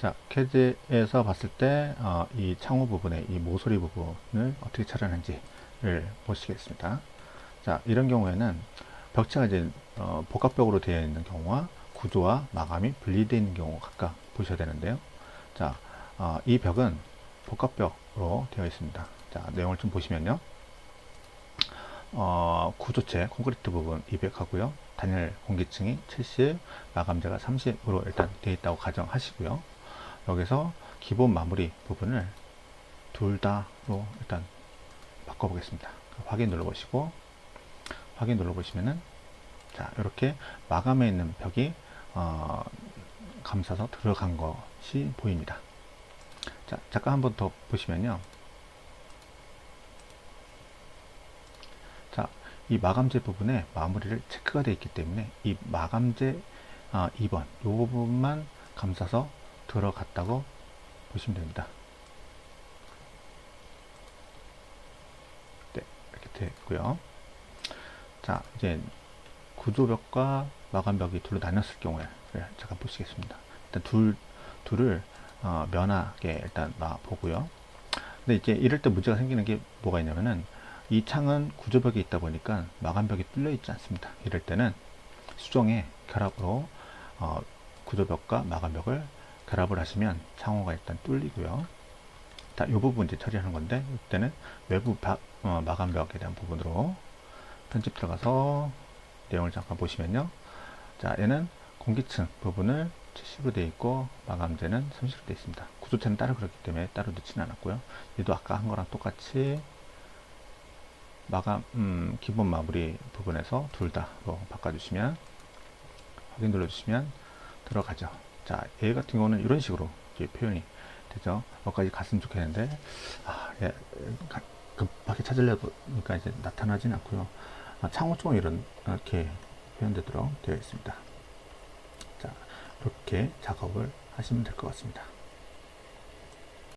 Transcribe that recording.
자, 캐드에서 봤을 때, 어, 이 창호 부분의 이 모서리 부분을 어떻게 처리하는지를 보시겠습니다. 자, 이런 경우에는 벽체가 이제, 어, 복합벽으로 되어 있는 경우와 구조와 마감이 분리되어 있는 경우 각각 보셔야 되는데요. 자, 어, 이 벽은 복합벽으로 되어 있습니다. 자, 내용을 좀 보시면요. 어, 구조체 콘크리트 부분 200 하고요. 단열 공기층이 70, 마감재가 30으로 일단 되어 있다고 가정하시고요. 여기서 기본 마무리 부분을 둘 다로 일단 바꿔보겠습니다. 확인 눌러보시고 확인 눌러보시면은 자 이렇게 마감에 있는 벽이 어, 감싸서 들어간 것이 보입니다. 자 잠깐 한번 더 보시면요. 자, 이 마감재 부분에 마무리를 체크가 되어 있기 때문에 이 마감재 아, 2번 이 부분만 감싸서 들어갔다고 보시면 됩니다. 네, 이렇게 되고요. 자, 이제 구조벽과 마감벽이 둘로 나눴을 경우에 네, 잠깐 보시겠습니다. 일단 둘 둘을 어, 면하게 일단 놔 보고요. 근데 이제 이럴 때 문제가 생기는 게 뭐가 있냐면은 이 창은 구조벽에 있다 보니까 마감벽이 뚫려 있지 않습니다. 이럴 때는 수정의 결합으로 어, 구조벽과 마감벽을 결합을 하시면 창호가 일단 뚫리고요. 자, 이 부분 이제 처리하는 건데 이때는 외부 바- 어, 마감벽에 대한 부분으로 편집 들어가서 내용을 잠깐 보시면요. 자, 얘는 공기층 부분을 70으로 되어 있고 마감재는 30으로 되어 있습니다. 구조체는 따로 그렇기 때문에 따로 넣지는 않았고요. 얘도 아까 한 거랑 똑같이 마감 음, 기본 마무리 부분에서 둘 다로 바꿔주시면 확인 눌러주시면 들어가죠. 자, 얘 같은 경우는 이런 식으로 표현이 되죠. 여기까지 갔으면 좋겠는데 아, 예, 가- 급하게 찾으려니까 이제 나타나진 않고요. 아, 창호 쪽은 이런 이렇게 표현되도록 되어 있습니다. 자, 이렇게 작업을 하시면 될 것 같습니다.